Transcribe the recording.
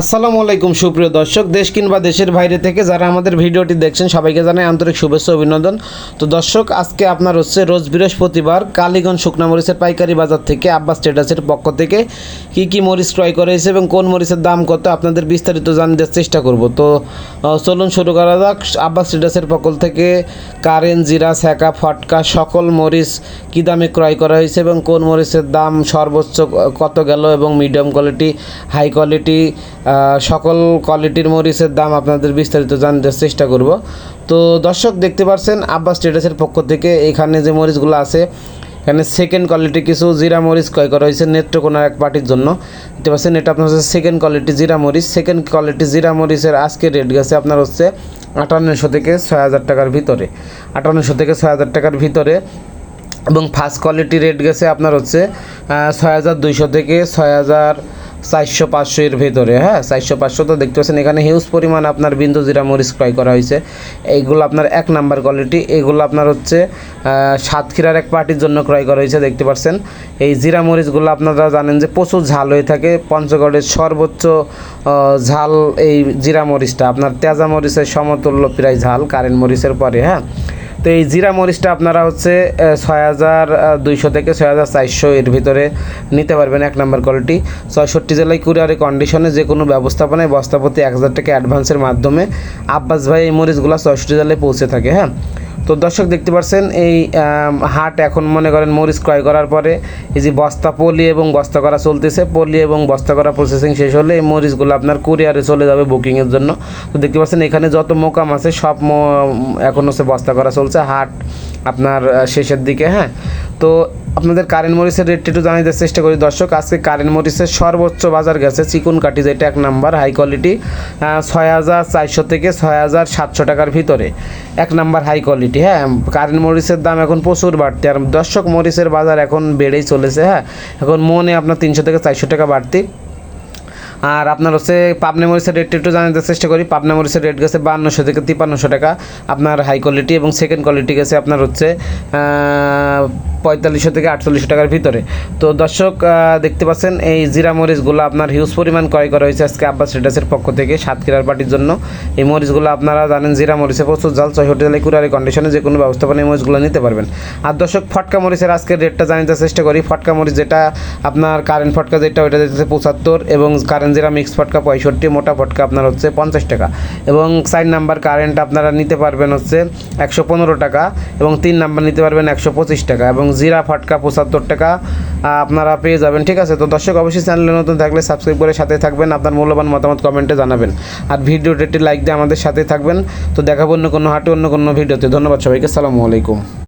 আসসালামু আলাইকুম, সুপ্রিয় দর্শক। দেশ কিংবা দেশের বাইরে থেকে যারা আমাদের ভিডিওটি দেখছেন, সবাইকে জানাই আন্তরিক শুভেচ্ছা অভিনন্দন। তো দর্শক, আজকে আপনার হচ্ছে রোজ বৃহস্পতিবার কালীগঞ্জ শুকনা মরিচের পাইকারি বাজার থেকে আব্বাস স্টেটাসের পক্ষ থেকে কি কি মরিচ ক্রয় করা হয়েছে এবং কোন মরিচের দাম কত, আপনাদের বিস্তারিত জানতে চেষ্টা করব। তো চলুন শুরু করা যাক। আব্বাস স্টেটাসের পক্ষ থেকে কারেন, জিরা ছ্যাঁকা ফটকা, সকল মরিচ কী দামে ক্রয় করা হয়েছে এবং কোন মরিচের দাম সর্বোচ্চ কত গেল এবং মিডিয়াম কোয়ালিটি, হাই কোয়ালিটি সকল কোয়ালিটির মরিচের দাম আপনাদের বিস্তারিত জানতে চেষ্টা করব। তো দর্শক, দেখতে পাচ্ছেন আব্বাস স্টেটাসের পক্ষ থেকে এখানে যে মরিচগুলো আছে, এখানে সেকেন্ড কোয়ালিটি কিছু জিরা মরিচ ক্রয় করা হয়েছে নেত্রকোনার এক পার্টির জন্য। দেখতে পাচ্ছেন, এটা আপনার হচ্ছে সেকেন্ড কোয়ালিটি জিরা মরিচ। সেকেন্ড কোয়ালিটি জিরা মরিচের আজকে রেট গেছে আপনার হচ্ছে আটান্নশো থেকে ছয় হাজার টাকার ভিতরে। আটান্নশো থেকে ছয় হাজার টাকার ভিতরে। এবং ফার্স্ট কোয়ালিটি রেট গেছে আপনার হচ্ছে ছয় হাজার দুইশো থেকে ছয় হাজার চারশো পাঁচশো এর ভেতরে হ্যাঁ? চারশো পাঁচশো তো দেখতে পাচ্ছেন, এখানে হিউজ পরিমাণ আপনার বিন্দু জিরা মরিচ ক্রয় করা হয়েছে। এইগুলো আপনার এক নাম্বার কোয়ালিটি এগুলো আপনার হচ্ছে সাতক্ষীরার এক পার্টির জন্য ক্রয় করা হয়েছে, দেখতে পাচ্ছেন। এই জিরা মরিচগুলো আপনারা জানেন যে প্রচুর ঝাল হয়ে থাকে, পঞ্চগড়ের সর্বোচ্চ ঝাল এই জিরা মরিচটা, আপনার তেজা মরিচের সমতুল্য প্রায় ঝাল, কারেন্ট মরিচের পরে হ্যাঁ? তো এই জিরা মরিচটা আপনারা হচ্ছে ছয় হাজার দুইশো থেকে ছয় হাজার চারশো এর ভিতরে নিতে পারবেন এক নম্বর কোয়ালিটি ছয়ষট্টি জেলায় কুরিয়ারে কন্ডিশনে যে কোনো ব্যবস্থাপনায় বস্তাপতি এক হাজার টাকা অ্যাডভান্সের মাধ্যমে। আব্বাস ভাই, এই মরিচগুলো ছয়ষট্টি জেলায় পৌঁছে থাকে হ্যাঁ? তো দর্শক দেখতে পাচ্ছেন এই হাট এখন মনে করেন মরিচ ক্রয় করার পরে এই যে বস্তা পলি এবং বস্তা করা চলতেছে, পলি এবং বস্তা করা প্রসেসিং শেষ হলে এই মরিচগুলো আপনার কুরিয়ারে চলে যাবে বুকিংয়ের জন্য। তো দেখতে পাচ্ছেন এখানে যত মোকাম আছে সব এখন হচ্ছে বস্তা করা চলছে, হাট আপনার শেষের দিকে হ্যাঁ? তো আপনাদের কারেন্ট মরিচের রেটটা একটু জানিয়ে দেওয়ার চেষ্টা করি। দর্শক, আজকে কারেন্ট মরিচের সর্বোচ্চ বাজার গেছে চিকুন কাঠি যেটা এক নাম্বার হাই কোয়ালিটি ছয় হাজার চারশো থেকে ছয় হাজার সাতশো টাকার ভিতরে। এক নাম্বার হাই কোয়ালিটি হ্যাঁ কারেন্ট মরিচের দাম এখন প্রচুর বাড়তি। আর দর্শক, মরিচের বাজার এখন বেড়েই চলেছে হ্যাঁ। এখন মনে আপনার তিনশো থেকে চারশো টাকা বাড়তি। আর আপনার হচ্ছে পাবনা মরিচের রেটটা একটু জানাতে চেষ্টা করি। পাবনা মরিচের রেট গেছে বান্নশো থেকে তিপ্পান্নশো টাকা। আপনার হাই কোয়ালিটি এবং সেকেন্ড কোয়ালিটি গেছে আপনার হচ্ছে পঁয়তাল্লিশশো থেকে আটচল্লিশশো টাকার ভিতরে। তো দর্শক দেখতে পাচ্ছেন এই জিরা মরিচগুলো আপনার হিউজ পরিমাণ ক্রয় করা হয়েছে আজকে আব্বাস স্টেটাসের পক্ষ থেকে সাতক্ষীরার পার্টির জন্য। এই মরিচগুলো আপনারা জানেন, জিরা মরিচে প্রচুর জাল ছয় হোটেলে কুরারি কন্ডিশনে যে কোনো ব্যবস্থাপনা এই মরিচগুলো নিতে পারবেন। আর দর্শক, ফটকা মরিচের আজকের রেটটা জানাতে চেষ্টা করি। ফটকা মরিচ যেটা আপনার কারেন্ট ফটকা যেটা, ওইটা যেতেছে পঁচাত্তর এবং কারেন্ট জিরা মিক্স ফটকা পঁয়ষট্টি, মোটা ফটকা আপনার হচ্ছে পঞ্চাশ টাকা। এবং সাইড নাম্বার কারেন্ট আপনারা নিতে পারবেন হচ্ছে একশো পনেরো টাকা এবং তিন নাম্বার নিতে পারবেন একশো পঁচিশ টাকা এবং জিরা ফটকা পঁচাত্তর টাকা আপনারা পেয়ে যাবেন। ঠিক আছে? তো দর্শক, অবশ্যই চ্যানেলে নতুন থাকলে সাবস্ক্রাইব করে সাথে থাকবেন, আপনার মূল্যবান মতামত কমেন্টে জানাবেন। আর ভিডিওটি লাইক দিয়ে আমাদের সাথে থাকবেন। তো দেখাবো অন্য কোনো হাটে, অন্য কোনো ভিডিওতে। ধন্যবাদ সবাইকে। সালামু আলাইকুম।